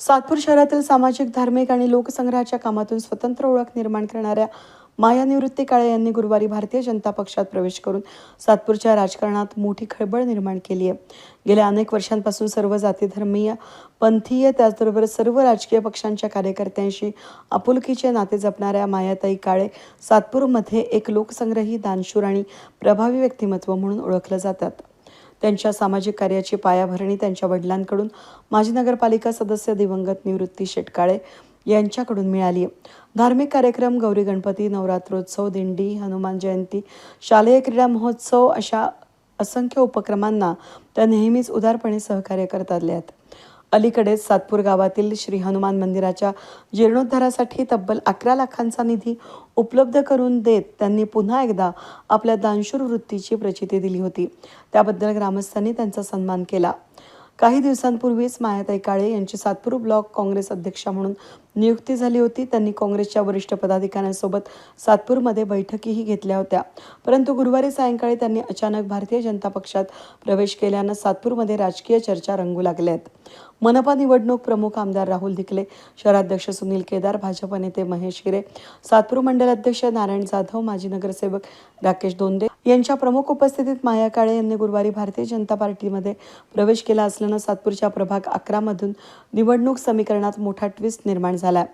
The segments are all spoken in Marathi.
सातपूर शहरातील सामाजिक धार्मिक आणि लोकसंग्रहाच्या कामातून स्वतंत्र ओळख निर्माण करणाऱ्या माया निवृत्ती काळे यांनी गुरुवारी भारतीय जनता पक्षात प्रवेश करून सातपूरच्या राजकारणात मोठी खळबळ निर्माण केली आहे. गेल्या अनेक वर्षांपासून सर्व जाती धर्मीय पंथीय त्याचबरोबर सर्व राजकीय पक्षांच्या कार्यकर्त्यांशी आपुलकीचे नाते जपणाऱ्या मायाताई काळे सातपूरमध्ये एक लोकसंग्रही दानशूर आणि प्रभावी व्यक्तिमत्व म्हणून ओळखलं जातात. त्यांच्या सामाजिक कार्याची पायाभरणी त्यांच्या वडिलांकडून. माजी नगरपालिका सदस्य दिवंगत निवृत्ती शेटकाळे यांच्याकडून मिळाली धार्मिक कार्यक्रम गौरी गणपती नवरात्रोत्सव दिंडी हनुमान जयंती शालेय क्रीडा महोत्सव अशा असंख्य उपक्रमांना त्या नेहमीच उदारपणे सहकार्य करत आल्या आहेत अलीकडेच सातपूर गावातील श्री हनुमान मंदिराच्या जीर्णोद्धारासाठी तब्बल अकरा लाखांचा निधी उपलब्ध करून देत त्यांनी पुन्हा एकदा आपल्या दानशूर वृत्तीची प्रचिती दिली होती. त्याबद्दल ग्रामस्थांनी त्यांचा सन्मान केला. काही दिवसांपूर्वीच मायाताई काळे यांची सातपूर ब्लॉक काँग्रेस अध्यक्षा म्हणून नियुक्ती झाली होती. त्यांनी काँग्रेसच्या वरिष्ठ पदाधिकाऱ्यांसोबत सातपूरमध्ये बैठकीही घेतल्या होत्या. परंतु गुरुवारी सायंकाळी त्यांनी अचानक भारतीय जनता पक्षात प्रवेश केल्यानं सातपूरमध्ये राजकीय चर्चा रंगू लागल्या आहेत मनपा निवडणूक प्रमुख आमदार राहुल धिकले शहराध्यक्ष सुनील केदार भाजप नेते महेश हिरे सातपूर मंडल अध्यक्ष नारायण जाधव माजी नगरसेवक राकेश दोंदे यांच्या प्रमुख उपस्थितीत माया काळे यांनी गुरुवारी भारतीय जनता पार्टीमध्ये प्रवेश केला असल्यानं सातपूरच्या प्रभाग अकरामधून निवडणूक समीकरणात मोठा ट्विस्ट निर्माण झाला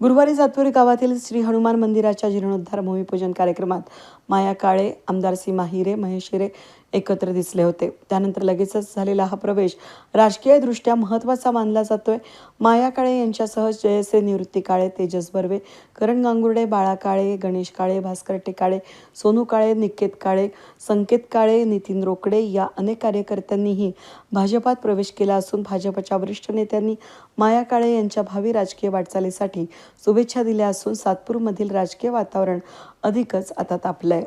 गुरुवारी सातपूर गावातील श्री हनुमान मंदिराच्या जीर्णोद्धार भूमिपूजन कार्यक्रमात माया काळे आमदार सीमा हिरे महेश हिरे एकत्र दिसले होते. त्यानंतर लगेचच झालेला हा प्रवेश राजकीयदृष्ट्या महत्त्वाचा मानला जातोय. माया काळे यांच्यासह जयसे निवृत्ती काळे तेजस बर्वे करण गांगुर्डे बाळा काळे गणेश काळे भास्कर टेकाळे सोनू काळे निकेत काळे संकेत काळे नितीन रोकडे या अनेक कार्यकर्त्यांनीही भाजपात प्रवेश केला असून भाजपच्या वरिष्ठ नेत्यांनी माया काळे यांच्या भावी राजकीय वाटचालीसाठी शुभेच्छा दिल्या असून सातपूरमधील राजकीय वातावरण अधिकच आता तापलं आहे